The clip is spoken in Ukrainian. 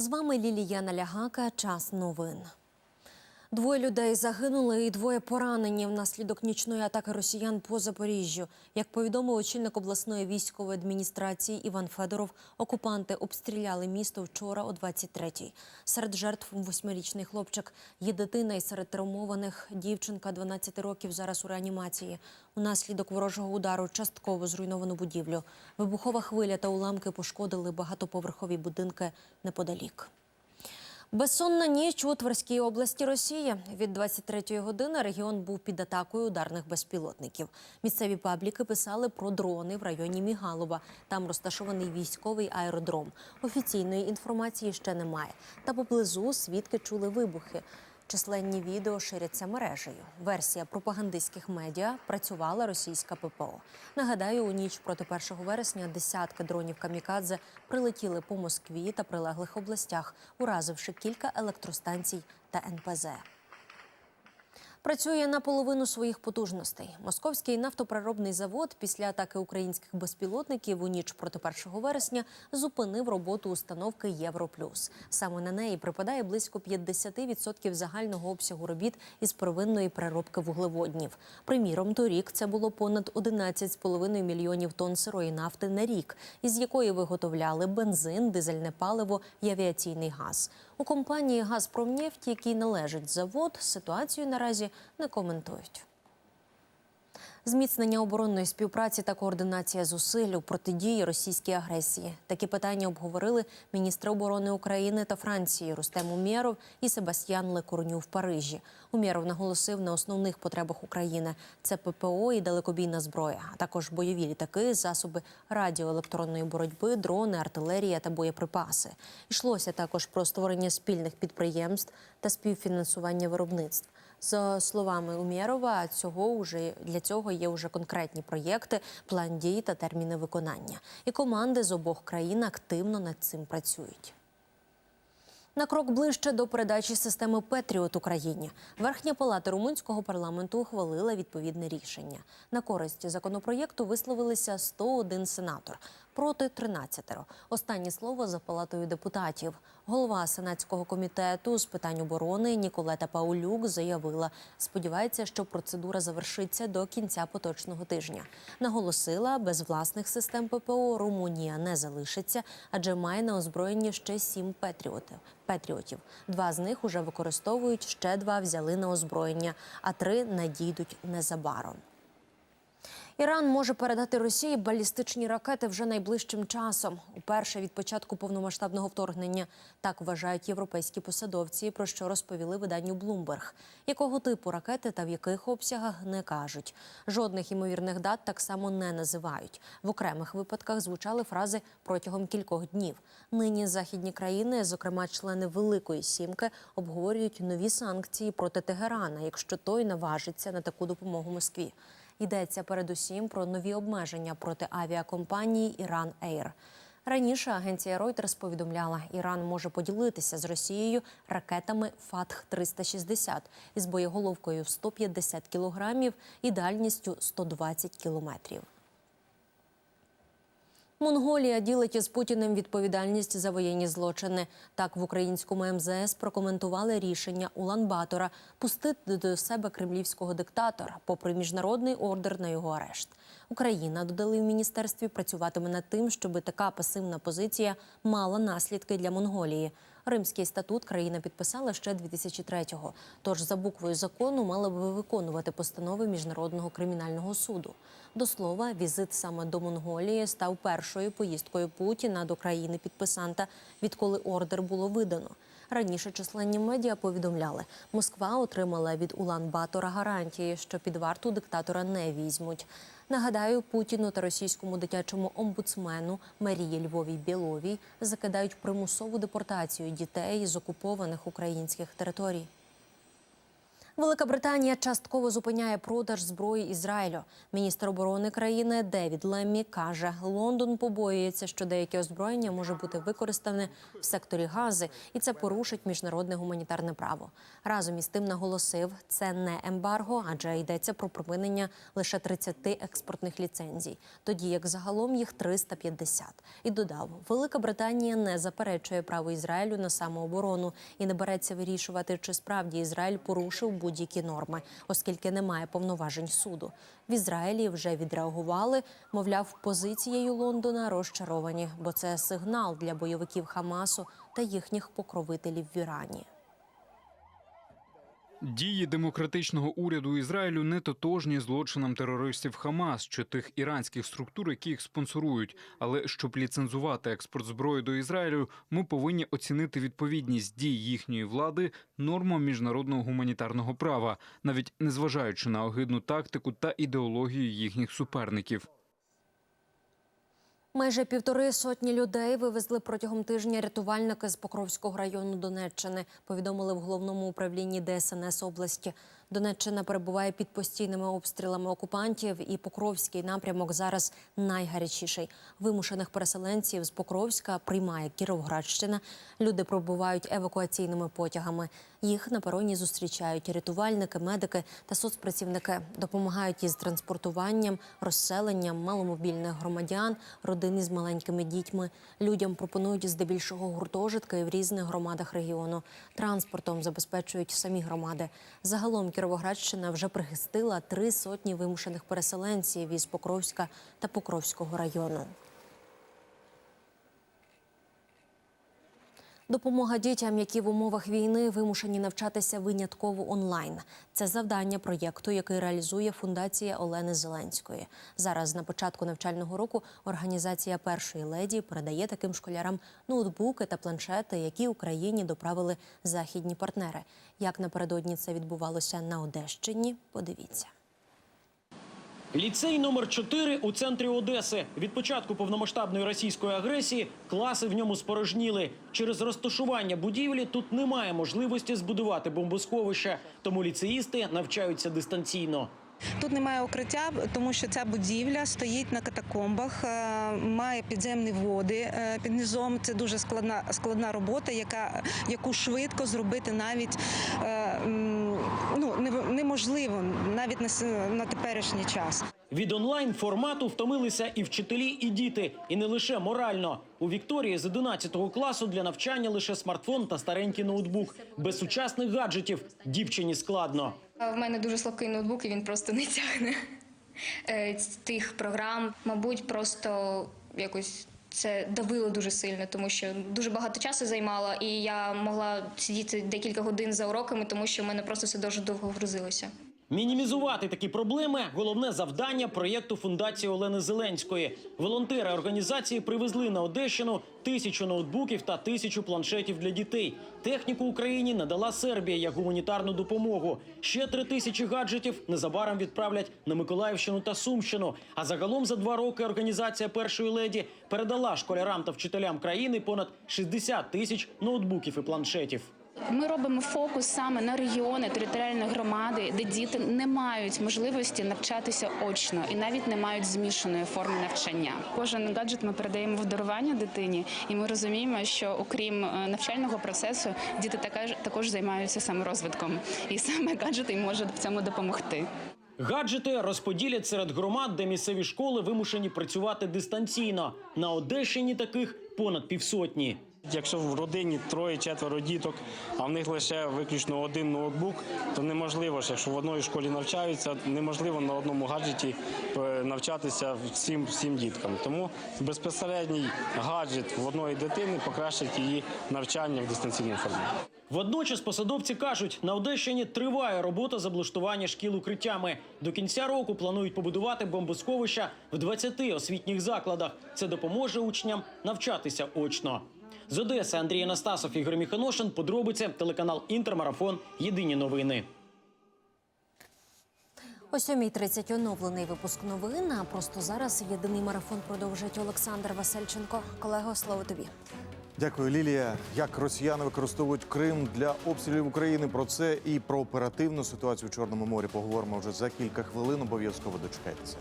З вами Лілія Налягака. Час новин. Двоє людей загинули і двоє поранені внаслідок нічної атаки росіян по Запоріжжю. Як повідомив очільник обласної військової адміністрації Іван Федоров, окупанти обстріляли місто вчора о 23-й. Серед жертв восьмирічний хлопчик. Є дитина і серед травмованих дівчинка 12 років зараз у реанімації. Унаслідок ворожого удару частково зруйновано будівлю. Вибухова хвиля та уламки пошкодили багатоповерхові будинки неподалік. Безсонна ніч у Тверській області Росії. Від 23-ї години регіон був під атакою ударних безпілотників. Місцеві пабліки писали про дрони в районі Мігалова. Там розташований військовий аеродром. Офіційної інформації ще немає. Та поблизу свідки чули вибухи. Численні відео ширяться мережею. Версія пропагандистських медіа працювала російська ППО. Нагадаю, у ніч проти 1 вересня десятки дронів камікадзе прилетіли по Москві та прилеглих областях, уразивши кілька електростанцій та НПЗ. Працює на половину своїх потужностей. Московський нафтопереробний завод після атаки українських безпілотників у ніч проти 1 вересня зупинив роботу установки Європлюс. Саме на неї припадає близько 50% загального обсягу робіт із первинної переробки вуглеводнів. Приміром, торік це було понад 11,5 мільйонів тонн сирої нафти на рік, із якої виготовляли бензин, дизельне паливо і авіаційний газ. У компанії «Газпромнефть», якій належить завод, ситуацію наразі не коментують. Зміцнення оборонної співпраці та координація зусиль у протидії російській агресії. Такі питання обговорили міністри оборони України та Франції Рустем Умєров і Себастьян Лекурню в Парижі. Умєров наголосив на основних потребах України: це ППО і далекобійна зброя, а також бойові літаки, засоби радіоелектронної боротьби, дрони, артилерія та боєприпаси. Йшлося також про створення спільних підприємств та співфінансування виробництв. За словами Умєрова, цього вже для цього є вже конкретні проєкти, план дій та терміни виконання. І команди з обох країн активно над цим працюють. На крок ближче до передачі системи Петріот Україні. Верхня палата румунського парламенту ухвалила відповідне рішення. На користь законопроєкту висловилися 101 сенатор проти 13. Останнє слово за палатою депутатів. Голова сенатського комітету з питань оборони Ніколета Паулюк заявила, сподівається, що процедура завершиться до кінця поточного тижня. Наголосила, без власних систем ППО Румунія не залишиться, адже має на озброєнні ще сім патріотів. Петріотів. Два з них уже використовують, ще два взяли на озброєння, а три надійдуть незабаром. Іран може передати Росії балістичні ракети вже найближчим часом. Уперше від початку повномасштабного вторгнення так вважають європейські посадовці, про що розповіли виданню Bloomberg. Якого типу ракети та в яких обсягах не кажуть. Жодних імовірних дат так само не називають. В окремих випадках звучали фрази протягом кількох днів. Нині західні країни, зокрема члени Великої Сімки, обговорюють нові санкції проти Тегерана, якщо той наважиться на таку допомогу Москві. Йдеться передусім про нові обмеження проти авіакомпанії Іран Ейр. Раніше агенція Reuters повідомляла, Іран може поділитися з Росією ракетами Фатх 360 із боєголовкою в 150 кілограмів і дальністю 120 кілометрів. Монголія ділить із Путіним відповідальність за воєнні злочини. Так в українському МЗС прокоментували рішення Улан-Батора пустити до себе кремлівського диктатора, попри міжнародний ордер на його арешт. Україна додали в міністерстві працюватиме над тим, щоб така пасивна позиція мала наслідки для Монголії. Римський статут країна підписала ще 2003-го, Тож за буквою закону мала би виконувати постанови міжнародного кримінального суду. До слова, візит саме до Монголії став першою поїздкою Путіна до країни підписанта, відколи ордер було видано. Раніше численні медіа повідомляли, Москва отримала від Улан-Батора гарантії, що під варту диктатора не візьмуть. Нагадаю, Путіну та російському дитячому омбудсмену Марії Львовій Біловій закидають примусову депортацію дітей з окупованих українських територій. Велика Британія частково зупиняє продаж зброї Ізраїлю. Міністр оборони країни Девід Леммі каже, Лондон побоюється, що деяке озброєння може бути використане в секторі Гази, і це порушить міжнародне гуманітарне право. Разом із тим наголосив, це не ембарго, адже йдеться про припинення лише 30 експортних ліцензій, тоді як загалом їх 350. І додав, Велика Британія не заперечує право Ізраїлю на самооборону і не береться вирішувати, чи справді Ізраїль порушив будь-які норми, оскільки немає повноважень суду. В Ізраїлі вже відреагували. Мовляв, позицією Лондона розчаровані, бо це сигнал для бойовиків Хамасу та їхніх покровителів в Ірані. Дії демократичного уряду Ізраїлю не тотожні злочинам терористів Хамас чи тих іранських структур, які їх спонсорують. Але щоб ліцензувати експорт зброї до Ізраїлю, ми повинні оцінити відповідність дій їхньої влади нормам міжнародного гуманітарного права, навіть незважаючи на огидну тактику та ідеологію їхніх суперників. Майже півтори сотні людей вивезли протягом тижня рятувальники з Покровського району Донеччини. Повідомили в головному управлінні ДСНС області. Донеччина перебуває під постійними обстрілами окупантів, і Покровський напрямок зараз найгарячіший. Вимушених переселенців з Покровська приймає Кіровоградщина. Люди пробувають евакуаційними потягами. Їх на пероні зустрічають рятувальники, медики та соцпрацівники. Допомагають із транспортуванням, розселенням маломобільних громадян, родин із маленькими дітьми. Людям пропонують здебільшого гуртожитки в різних громадах регіону. Транспортом забезпечують самі громади. Загалом Кіровоградщина вже прихистила три сотні вимушених переселенців із Покровська та Покровського району. Допомога дітям, які в умовах війни вимушені навчатися винятково онлайн. Це завдання проєкту, який реалізує фундація Олени Зеленської. Зараз на початку навчального року організація першої леді передає таким школярам ноутбуки та планшети, які Україні доправили західні партнери. Як напередодні це відбувалося на Одещині? Подивіться. Ліцей номер 4 у центрі Одеси. Від початку повномасштабної російської агресії класи в ньому спорожніли. Через розташування будівлі тут немає можливості збудувати бомбосховище, тому ліцеїсти навчаються дистанційно. Тут немає укриття, тому що ця будівля стоїть на катакомбах, е, має підземні води е, під низом. Це дуже складна складна робота, яка яку швидко зробити навіть е, ну неможливо навіть на, на теперішній час. Від онлайн формату втомилися і вчителі, і діти, і не лише морально. У Вікторії з 11 класу для навчання лише смартфон та старенький ноутбук. Без сучасних гаджетів дівчині складно. В мене дуже слабкий ноутбук, і він просто не тягне е, тих програм. Мабуть, просто якось це давило дуже сильно, тому що дуже багато часу займало, і я могла сидіти декілька годин за уроками, тому що в мене просто все дуже довго вгрузилося. Мінімізувати такі проблеми головне завдання проєкту фундації Олени Зеленської. Волонтери організації привезли на Одещину тисячу ноутбуків та тисячу планшетів для дітей. Техніку Україні надала Сербія як гуманітарну допомогу. Ще три тисячі гаджетів незабаром відправлять на Миколаївщину та Сумщину. А загалом за два роки організація першої леді передала школярам та вчителям країни понад 60 тисяч ноутбуків і планшетів. Ми робимо фокус саме на регіони територіальної громади, де діти не мають можливості навчатися очно і навіть не мають змішаної форми навчання. Кожен гаджет ми передаємо в дарування дитині, і ми розуміємо, що окрім е, навчального процесу, діти також також займаються саморозвитком, і саме гаджет їм може в цьому допомогти. Гаджети розподілять серед громад, де місцеві школи вимушені працювати дистанційно. На Одещині таких понад півсотні. Якщо в родині троє-четверо діток, а в них лише виключно один ноутбук, то неможливо ж, якщо в одній школі навчаються, неможливо на одному гаджеті е, навчатися всім всім діткам. Тому безпосередній гаджет в одної дитини покращить її навчання в дистанційній формі. Водночас посадовці кажуть, на Одещині триває робота з облаштування шкіл укриттями. До кінця року планують побудувати бомбосховища в 20 освітніх закладах. Це допоможе учням навчатися очно. З Одеси Андрій Анастасов, Ігор Міханошин. Подробиці телеканал Інтермарафон. Єдині новини. О 7.30 оновлений випуск новин. А просто зараз єдиний марафон продовжить Олександр Васильченко. Колего, слово тобі. Дякую, Лілія. Як росіяни використовують Крим для обстрілів України? Про це і про оперативну ситуацію в Чорному морі поговоримо вже за кілька хвилин. Обов'язково дочекайтеся.